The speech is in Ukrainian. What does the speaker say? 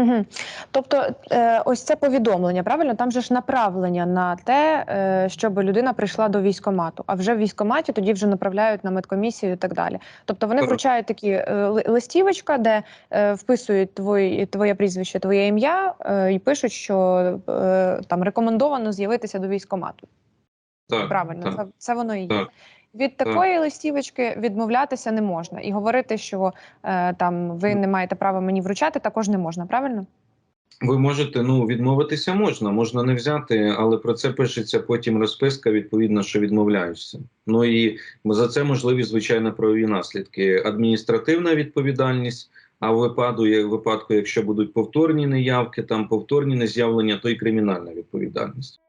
Угу. Тобто, е, ось це повідомлення, правильно? Там же ж направлення на те, е, щоб людина прийшла до військомату, а вже в військоматі тоді вже направляють на медкомісію і так далі. Тобто вони вручають такі е, листівочка, де е, вписують твої, твоє прізвище, твоє ім'я е, і пишуть, що е, там рекомендовано з'явитися до військомату. Так, Правильно, так. це, це воно і є. Так. Від такої листівочки відмовлятися не можна, і говорити, що е, там ви не маєте права мені вручати, також не можна. Правильно? Ви можете ну відмовитися можна, можна не взяти, але про це пишеться потім розписка, відповідно, що відмовляєшся. Ну і за це можливі звичайно правові наслідки. Адміністративна відповідальність. А в випадку, в випадку, якщо будуть повторні неявки, там повторні нез'явлення, то і кримінальна відповідальність.